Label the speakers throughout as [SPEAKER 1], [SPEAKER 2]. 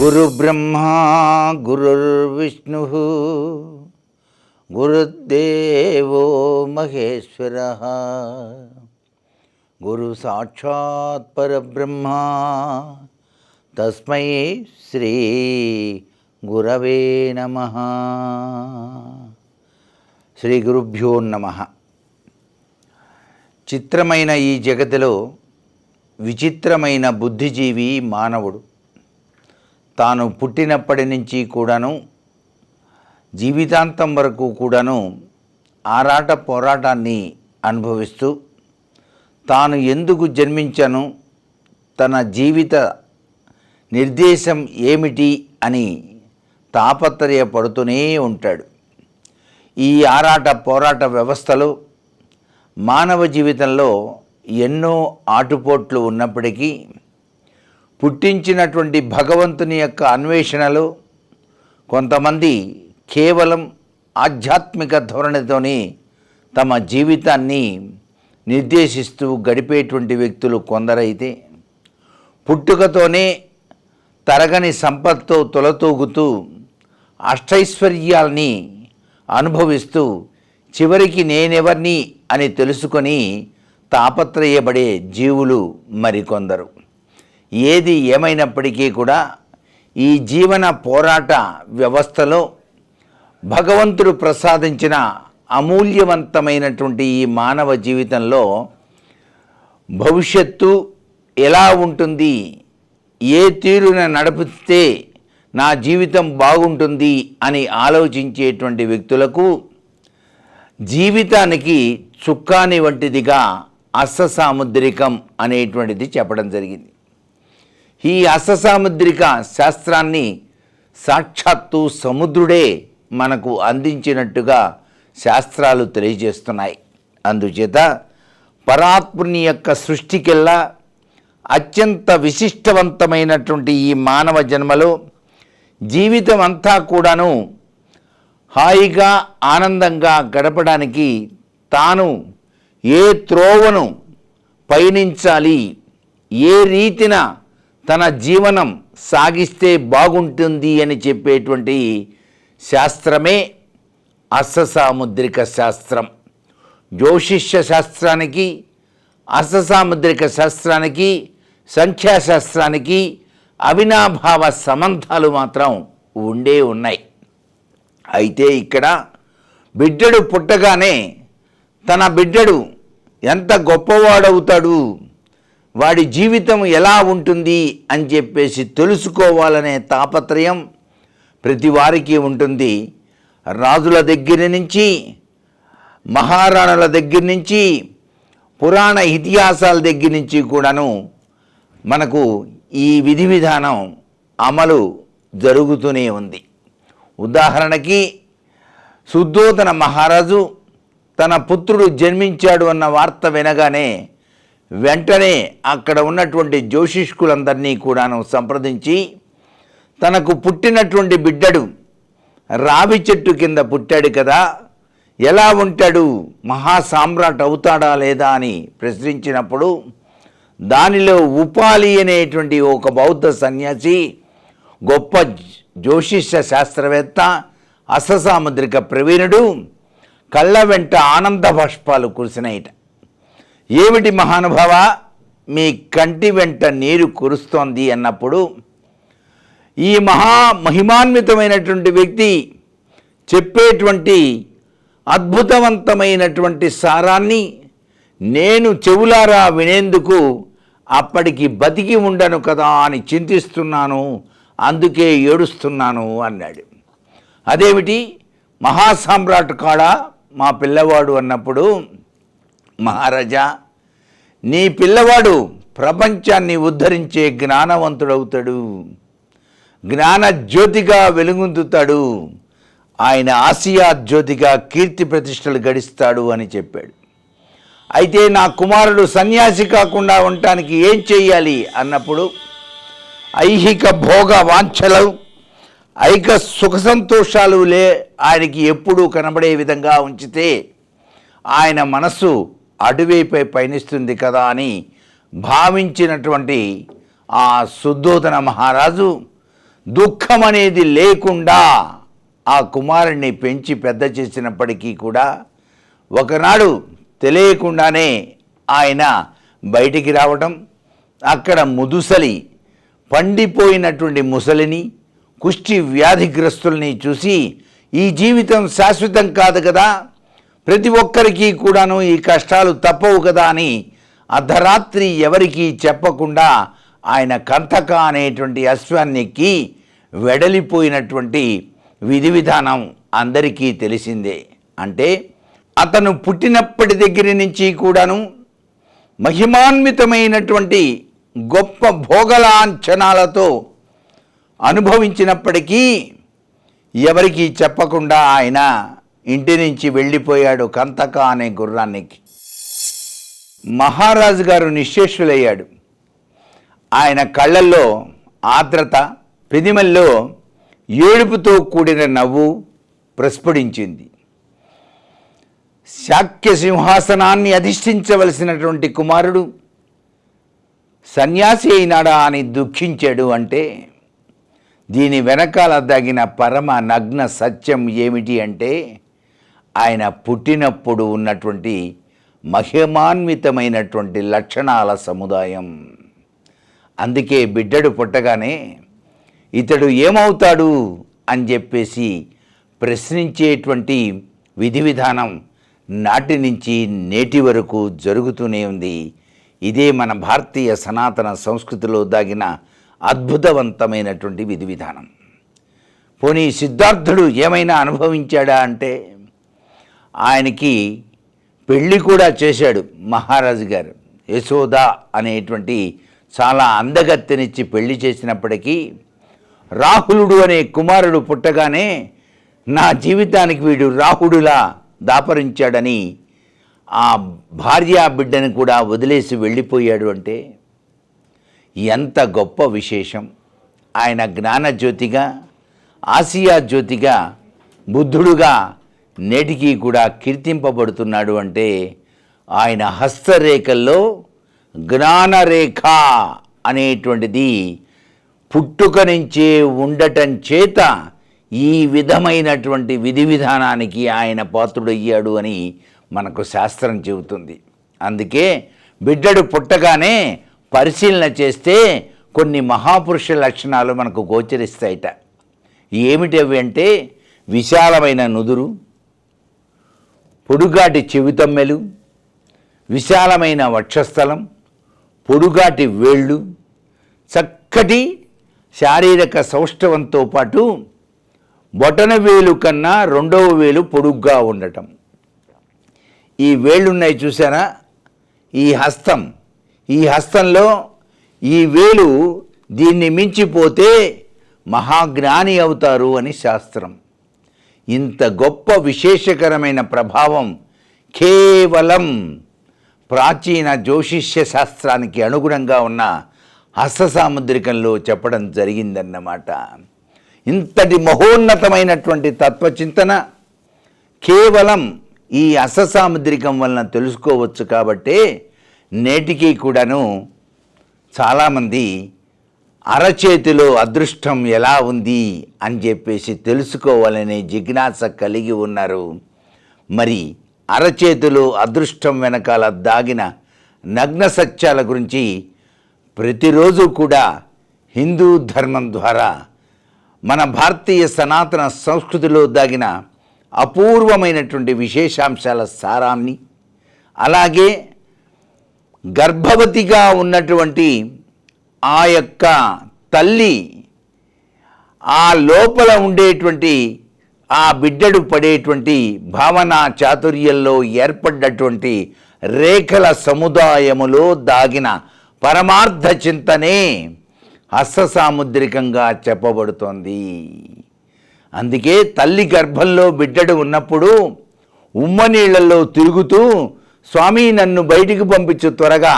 [SPEAKER 1] గురుబ్రహ్మా గురుర్విష్ణు గురుదేవో మహేశ్వర గురు సాక్షాత్ పరబ్రహ్మ తస్మై శ్రీ గురవే నమ శ్రీ గురుభ్యో నమ చిత్రమైన ఈ జగతిలో విచిత్రమైన బుద్ధిజీవి మానవుడు తాను పుట్టినప్పటి నుంచి కూడాను జీవితాంతం వరకు కూడాను ఆరాట పోరాటాన్ని అనుభవిస్తూ తాను ఎందుకు జన్మించను తన జీవిత నిర్దేశం ఏమిటి అని తాపత్రయపడుతూనే ఉంటాడు ఈ ఆరాట పోరాట వ్యవస్థలో మానవ జీవితంలో ఎన్నో ఆటుపోట్లు ఉన్నప్పటికీ పుట్టించినటువంటి భగవంతుని యొక్క అన్వేషణలో కొంతమంది కేవలం ఆధ్యాత్మిక ధోరణితోని తమ జీవితాన్ని నిర్దేశిస్తూ గడిపేటువంటి వ్యక్తులు కొందరైతే పుట్టుకతోనే తరగని సంపత్తో తొలతూగుతూ అష్టైశ్వర్యాల్ని అనుభవిస్తూ చివరికి నేనెవర్ని అని తెలుసుకొని తాపత్రయబడే జీవులు మరికొందరు ఏది ఏమైనప్పటికీ కూడా ఈ జీవన పోరాట వ్యవస్థలో భగవంతుడు ప్రసాదించిన అమూల్యవంతమైనటువంటి ఈ మానవ జీవితంలో భవిష్యత్తు ఎలా ఉంటుంది ఏ తీరున నడిపిస్తే నా జీవితం బాగుంటుంది అని ఆలోచించేటువంటి వ్యక్తులకు జీవితానికి చుక్కాని వంటిదిగా అస్ససాముద్రికం అనేటువంటిది చెప్పడం జరిగింది ఈ అససాముద్రిక శాస్త్రాన్ని సాక్షాత్తు సముద్రుడే మనకు అందించినట్టుగా శాస్త్రాలు తెలియజేస్తున్నాయి అందుచేత పరాత్ముని యొక్క సృష్టికెల్లా అత్యంత విశిష్టవంతమైనటువంటి ఈ మానవ జన్మలో జీవితం అంతా కూడాను హాయిగా ఆనందంగా గడపడానికి తాను ఏ త్రోవను పయనించాలి ఏ రీతిన తన జీవనం సాగిస్తే బాగుంటుంది అని చెప్పేటువంటి శాస్త్రమే అర్థసాముద్రిక శాస్త్రం జ్యోషిష్య శాస్త్రానికి అర్థసాముద్రిక శాస్త్రానికి సంఖ్యాశాస్త్రానికి అవినాభావ సంబంధాలు మాత్రం ఉండే ఉన్నాయి అయితే ఇక్కడ బిడ్డడు పుట్టగానే తన బిడ్డడు ఎంత గొప్పవాడవుతాడు వాడి జీవితం ఎలా ఉంటుంది అని చెప్పేసి తెలుసుకోవాలనే తాపత్రయం ప్రతి వారికి ఉంటుంది రాజుల దగ్గర నుంచి మహారాణుల దగ్గర నుంచి పురాణ ఇతిహాసాల దగ్గర నుంచి కూడాను మనకు ఈ విధి విధానం అమలు జరుగుతూనే ఉంది ఉదాహరణకి సుద్దోధన మహారాజు తన పుత్రుడు జన్మించాడు అన్న వార్త వినగానే వెంటనే అక్కడ ఉన్నటువంటి జ్యోషిష్కులందరినీ కూడాను సంప్రదించి తనకు పుట్టినటువంటి బిడ్డడు రావి చెట్టు కింద పుట్టాడు కదా ఎలా ఉంటాడు మహాసామ్రాట్ అవుతాడా లేదా అని ప్రశ్నించినప్పుడు దానిలో ఉపాలి అనేటువంటి ఒక బౌద్ధ సన్యాసి గొప్ప జ్యోతిష్య శాస్త్రవేత్త అససాముద్రిక ప్రవీణుడు కళ్ళ వెంట ఆనంద భాష్పాలు కురిసినాయిట ఏమిటి మహానుభావ మీ కంటి వెంట నీరు కురుస్తోంది అన్నప్పుడు ఈ మహా మహిమాన్వితమైనటువంటి వ్యక్తి చెప్పేటువంటి అద్భుతవంతమైనటువంటి సారాన్ని నేను చెవులారా వినేందుకు అప్పటికి బతికి ఉండను కదా అని చింతిస్తున్నాను అందుకే ఏడుస్తున్నాను అన్నాడు అదేమిటి మహాసామ్రాట్ కాడా మా పిల్లవాడు అన్నప్పుడు మహారాజా నీ పిల్లవాడు ప్రపంచాన్ని ఉద్ధరించే జ్ఞానవంతుడవుతాడు జ్ఞాన జ్యోతిగా వెలుగుందుతాడు ఆయన ఆసియా జ్యోతిగా కీర్తి ప్రతిష్టలు గడిస్తాడు అని చెప్పాడు అయితే నా కుమారుడు సన్యాసి కాకుండా ఉండటానికి ఏం చేయాలి అన్నప్పుడు ఐహిక భోగ వాంఛలు ఐక సుఖ సంతోషాలు లే ఆయనకి ఎప్పుడూ కనబడే విధంగా ఉంచితే ఆయన మనసు అడవిపై పయనిస్తుంది కదా అని భావించినటువంటి ఆ శుద్ధోదన మహారాజు దుఃఖం అనేది లేకుండా ఆ కుమారుణ్ణి పెంచి పెద్ద చేసినప్పటికీ కూడా ఒకనాడు తెలియకుండానే ఆయన బయటికి రావటం అక్కడ ముదుసలి పండిపోయినటువంటి ముసలిని కుష్టి వ్యాధిగ్రస్తుల్ని చూసి ఈ జీవితం శాశ్వతం కాదు కదా ప్రతి ఒక్కరికి కూడాను ఈ కష్టాలు తప్పవు కదా అని అర్ధరాత్రి ఎవరికీ చెప్పకుండా ఆయన కంతక అనేటువంటి అశ్వాన్నికి వెడలిపోయినటువంటి విధి విధానం అందరికీ తెలిసిందే అంటే అతను పుట్టినప్పటి దగ్గర నుంచి కూడాను మహిమాన్వితమైనటువంటి గొప్ప భోగలాంఛనాలతో అనుభవించినప్పటికీ ఎవరికీ చెప్పకుండా ఆయన ఇంటి నుంచి వెళ్ళిపోయాడు కంతక అనే గుర్రానికి మహారాజు గారు నిశ్శేషులయ్యాడు ఆయన కళ్ళల్లో ఆర్ద్రత పెదిమల్లో ఏడుపుతో కూడిన నవ్వు ప్రస్ఫుడించింది శాక్య సింహాసనాన్ని అధిష్ఠించవలసినటువంటి కుమారుడు సన్యాసి అయినాడా అని దుఃఖించాడు అంటే దీని వెనకాల తగిన పరమ నగ్న సత్యం ఏమిటి అంటే ఆయన పుట్టినప్పుడు ఉన్నటువంటి మహిమాన్వితమైనటువంటి లక్షణాల సముదాయం అందుకే బిడ్డడు పుట్టగానే ఇతడు ఏమవుతాడు అని చెప్పేసి ప్రశ్నించేటువంటి విధి విధానం నాటి నుంచి నేటి వరకు జరుగుతూనే ఉంది ఇదే మన భారతీయ సనాతన సంస్కృతిలో దాగిన అద్భుతవంతమైనటువంటి విధి విధానం పోనీ సిద్ధార్థుడు ఏమైనా అనుభవించాడా అంటే ఆయనకి పెళ్ళి కూడా చేశాడు మహారాజు గారు యశోద అనేటువంటి చాలా అందగత్తెనిచ్చి పెళ్లి చేసినప్పటికీ రాహులుడు అనే కుమారుడు పుట్టగానే నా జీవితానికి వీడు రాహుడులా దాపరించాడని ఆ భార్యా బిడ్డను కూడా వదిలేసి వెళ్ళిపోయాడు అంటే ఎంత గొప్ప విశేషం ఆయన జ్ఞానజ్యోతిగా ఆసియా జ్యోతిగా బుద్ధుడుగా నేటికి కూడా కీర్తింపబడుతున్నాడు అంటే ఆయన హస్తరేఖల్లో జ్ఞానరేఖ అనేటువంటిది పుట్టుక నుంచే ఉండటం చేత ఈ విధమైనటువంటి విధి విధానానికి ఆయన పాత్రుడయ్యాడు అని మనకు శాస్త్రం చెబుతుంది అందుకే బిడ్డడు పుట్టగానే పరిశీలన చేస్తే కొన్ని మహాపురుష లక్షణాలు మనకు గోచరిస్తాయిట ఏమిటవి అంటే విశాలమైన నుదురు పొడుగాటి చెవితమ్మెలు విశాలమైన వక్షస్థలం పొడుగాటి వేళ్ళు చక్కటి శారీరక సౌష్ఠవంతో పాటు బొటన వేలు కన్నా రెండవ వేలు పొడుగ్గా ఉండటం ఈ వేళ్ళున్నాయి చూసారా ఈ హస్తం ఈ హస్తంలో ఈ వేలు దీన్ని మించిపోతే మహాజ్ఞాని అవుతారు అని శాస్త్రం ఇంత గొప్ప విశేషకరమైన ప్రభావం కేవలం ప్రాచీన జ్యోతిష్య శాస్త్రానికి అనుగుణంగా ఉన్న హస్త సాముద్రికంలో చెప్పడం జరిగిందన్నమాట ఇంతటి మహోన్నతమైనటువంటి తత్వచింతన కేవలం ఈ అససాముద్రికం సాముద్రికం వలన తెలుసుకోవచ్చు కాబట్టే నేటికీ కూడాను చాలామంది అరచేతిలో అదృష్టం ఎలా ఉంది అని చెప్పేసి తెలుసుకోవాలనే జిజ్ఞాస కలిగి ఉన్నారు మరి అరచేతిలో అదృష్టం వెనకాల దాగిన నగ్న సత్యాల గురించి ప్రతిరోజు కూడా హిందూ ధర్మం ద్వారా మన భారతీయ సనాతన సంస్కృతిలో దాగిన అపూర్వమైనటువంటి విశేషాంశాల సారాన్ని అలాగే గర్భవతిగా ఉన్నటువంటి ఆ యొక్క తల్లి ఆ లోపల ఉండేటువంటి ఆ బిడ్డడు పడేటువంటి భావన చాతుర్యంలో ఏర్పడ్డటువంటి రేఖల సముదాయములో దాగిన పరమార్థ చింతనే హస్తసాముద్రికంగా చెప్పబడుతోంది అందుకే తల్లి గర్భంలో బిడ్డడు ఉన్నప్పుడు ఉమ్మనీళ్లలో తిరుగుతూ స్వామి నన్ను బయటికి పంపించు త్వరగా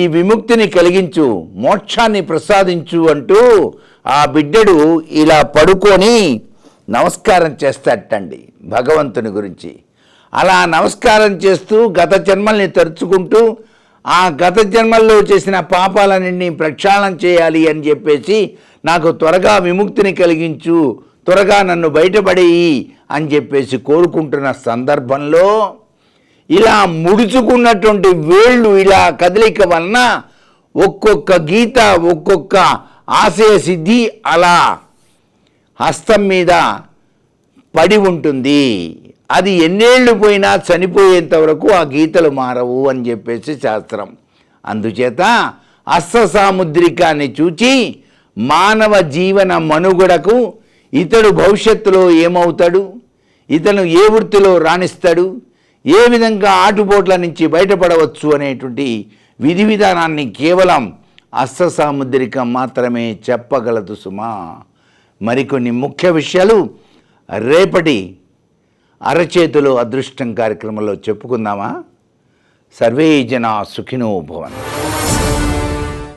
[SPEAKER 1] ఈ విముక్తిని కలిగించు మోక్షాన్ని ప్రసాదించు అంటూ ఆ బిడ్డడు ఇలా పడుకొని నమస్కారం చేస్తాటండి భగవంతుని గురించి అలా నమస్కారం చేస్తూ గత జన్మల్ని తరుచుకుంటూ ఆ గత జన్మల్లో చేసిన పాపాలన్నింటినీ ప్రక్షాళన చేయాలి అని చెప్పేసి నాకు త్వరగా విముక్తిని కలిగించు త్వరగా నన్ను బయటపడేయి అని చెప్పేసి కోరుకుంటున్న సందర్భంలో ఇలా ముడుచుకున్నటువంటి వేళ్ళు ఇలా కదలిక వలన ఒక్కొక్క గీత ఒక్కొక్క ఆశయ సిద్ధి అలా హస్తం మీద పడి ఉంటుంది అది ఎన్నేళ్ళు పోయినా చనిపోయేంత వరకు ఆ గీతలు మారవు అని చెప్పేసి శాస్త్రం అందుచేత అస్త సాముద్రికాన్ని చూచి మానవ జీవన మనుగడకు ఇతడు భవిష్యత్తులో ఏమవుతాడు ఇతను ఏ వృత్తిలో రాణిస్తాడు ఏ విధంగా ఆటుపోట్ల నుంచి బయటపడవచ్చు అనేటువంటి విధి విధానాన్ని కేవలం అస్త్రసాముద్రికం మాత్రమే చెప్పగలదు సుమా మరికొన్ని ముఖ్య విషయాలు రేపటి అరచేతులు అదృష్టం కార్యక్రమంలో చెప్పుకుందామా సర్వే జన సుఖినో భవన్